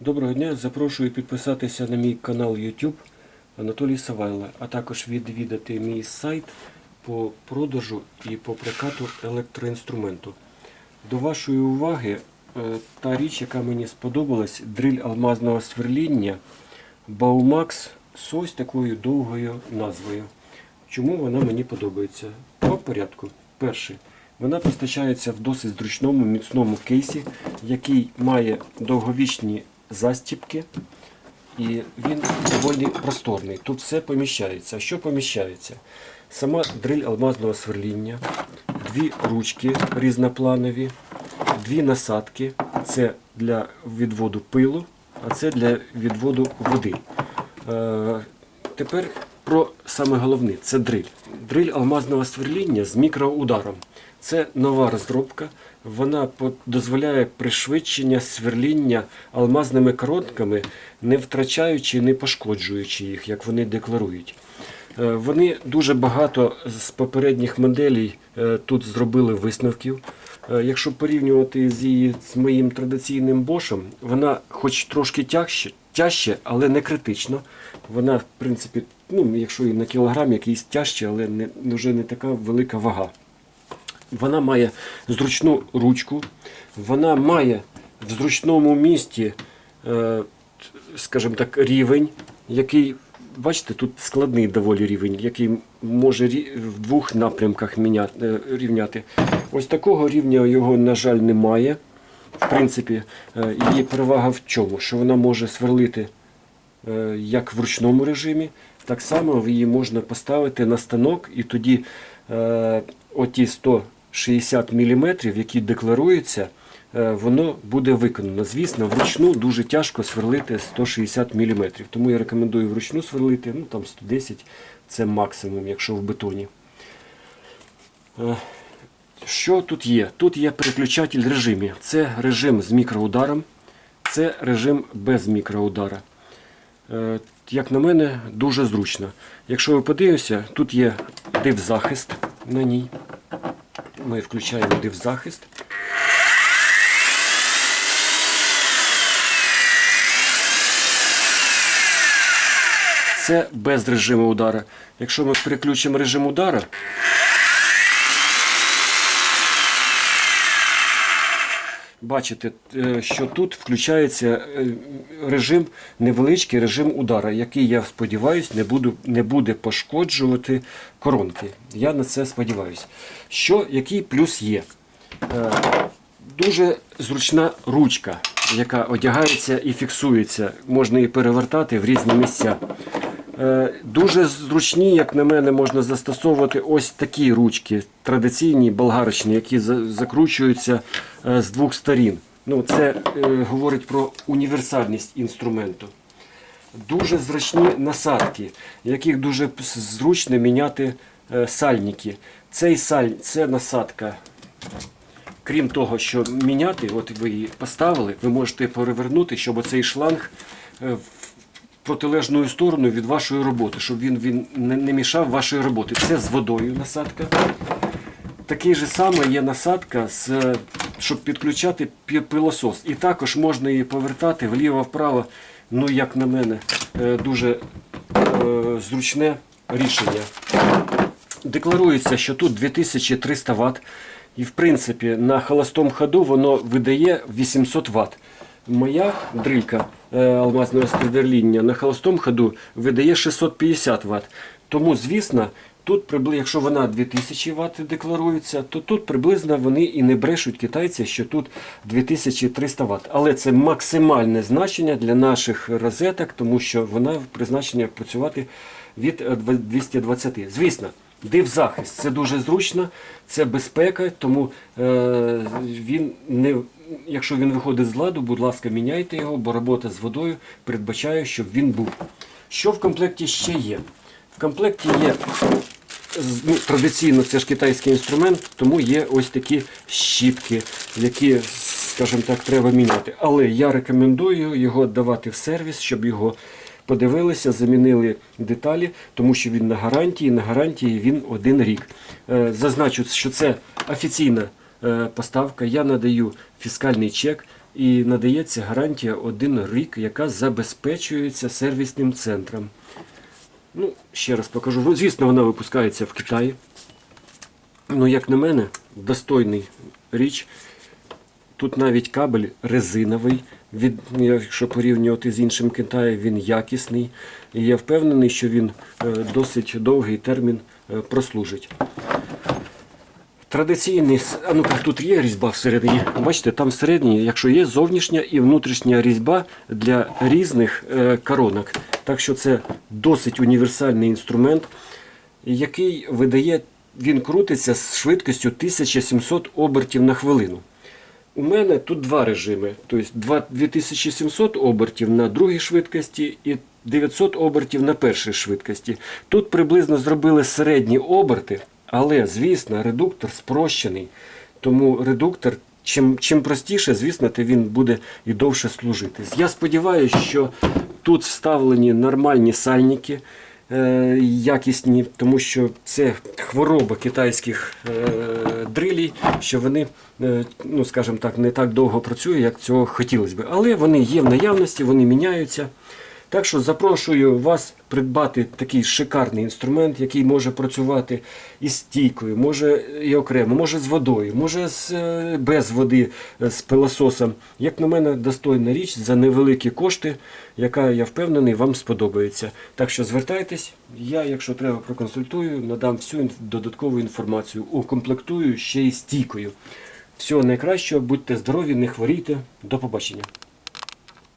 Доброго дня, запрошую підписатися на мій канал YouTube Анатолій Савайло, а також відвідати мій сайт по продажу і по прокату електроінструменту. До вашої уваги е, та річ, яка мені сподобалась, дриль алмазного сверління Baumax з ось такою довгою назвою. Чому вона мені подобається? По порядку. Перше, вона постачається в досить зручному міцному кейсі, який має довговічні застіпки, і він доволі просторний. Тут все поміщається. Що поміщається? Сама дриль алмазного сверління, дві ручки різнопланові, дві насадки. Це для відводу пилу, а це для відводу води. Е, Тепер про саме головне це дриль. Дриль алмазного сверління з мікроударом. Це нова розробка. Вона дозволяє пришвидшення сверління алмазними коротками, не втрачаючи, не пошкоджуючи їх, як вони декларують. Е, Вони дуже багато з попередніх моделей е, тут зробили висновків. Е, Якщо порівнювати з її з моїм традиційним бошем, вона хоч трошки тяжче, тяжче, але не критично. Вона, в принципі, ну, якщо і на кілограм якийсь тяжче, але не, вже не така велика вага. Вона має зручну ручку, вона має в зручному місті, е, скажімо так, рівень, який, бачите, тут складний доволі рівень, який може в двох напрямках е, рівняти. Ось такого рівня його, на жаль, немає. В принципі, е, її перевага в чому? Що вона може сверлити як в ручному режимі, так само її можна поставити на станок і тоді оті 100 60 мм, який декларується, е, воно буде виконано. Звісно, вручну дуже тяжко сверлити 160 мм. Тому я рекомендую вручну сверлити, ну там 110 це максимум, якщо в бетоні. Е, що тут є? Тут є переключатель в режимі. Це режим з мікроударом, це режим без мікроудара. Е, як на мене, дуже зручно. Якщо ви подивимося, тут є дивзахист на ній. Ми включаємо дивзахист. Це без режиму удара. Якщо ми переключимо режим удара, бачите, е, що тут включається е, режим, невеличкий режим удара, який, я сподіваюся, не, буду, не буде пошкоджувати коронки. Я на це сподіваюся. Що, який плюс є? Е, Дуже зручна ручка, яка одягається і фіксується. Можна її перевертати в різні місця. Е, Дуже зручні, як на мене, можна застосовувати ось такі ручки, традиційні болгарочні, які закручуються е, з двох сторін. Ну, це е, говорить про універсальність інструменту. Дуже зручні насадки, яких дуже зручно міняти сальники. Цей саль це насадка. Крім того, що міняти, от ви її поставили, ви можете перевернути, щоб оцей шланг в протилежною сторону від вашої роботи, щоб він, він не, мішав вашої роботи. Це з водою насадка. Такий же самий є насадка, з, щоб підключати пилосос. І також можна її повертати вліво-вправо. Ну, як на мене, е, дуже е, зручне рішення. Декларується, що тут 2300 Вт. І в принципі на холостому ходу воно видає 800 Вт. Моя дрилька е, алмазного сверління на холостому ходу видає 650 Вт. Тому, звісно, тут якщо вона 2000 Вт декларується, то тут приблизно вони і не брешуть китайці, що тут 2300 Вт. Але це максимальне значення для наших розеток, тому що вона призначена працювати від е, 220. Звісно. Дивзахист це дуже зручно, це безпека, тому е, він не, якщо він виходить з ладу, будь ласка, міняйте його, бо робота з водою передбачає, щоб він був. Що в комплекті ще є? В комплекті є ну, традиційно це ж китайський інструмент, тому є ось такі щітки, які, скажімо так, треба міняти. Але я рекомендую його давати в сервіс, щоб його подивилися, замінили деталі, тому що він на гарантії, на гарантії він один рік. Е, Зазначу, що це офіційна е, поставка. Я надаю фіскальний чек. і надається гарантія один рік, яка забезпечується сервісним центром. Ну, ще раз покажу. Звісно, вона випускається в Китаї. Ну, як на мене, достойний річ. Тут навіть кабель резиновий. Від, якщо порівнювати з іншим Китаєм, він якісний. І я впевнений, що він е, досить довгий термін е, прослужить. Традиційний, а ну тут є різьба всередині. Бачите, там всередині, якщо є зовнішня і внутрішня різьба для різних е, коронок. Так що це досить універсальний інструмент, який видає, він крутиться з швидкістю 1700 обертів на хвилину. У мене тут два режими. Тобто 2700 обертів на другій швидкості і 900 обертів на першій швидкості. Тут приблизно зробили середні оберти, але, звісно, редуктор спрощений. Тому редуктор, чим, чим простіше, звісно, то він буде і довше служити. Я сподіваюся, що тут вставлені нормальні сальники е, якісні, тому що це хвороба китайських е, дрилей, що вони, е, ну скажімо так, не так довго працюють, як цього хотілося б. Але вони є в наявності, вони міняються. Так що запрошую вас придбати такий шикарний інструмент, який може працювати із стійкою, може і окремо, може з водою, може з, е, без води, е, з пилососом. Як на мене, достойна річ за невеликі кошти, яка, я впевнений, вам сподобається. Так що звертайтесь, я, якщо треба, проконсультую, надам всю додаткову інформацію, укомплектую ще й стійкою. Всього найкращого, будьте здорові, не хворійте. До побачення.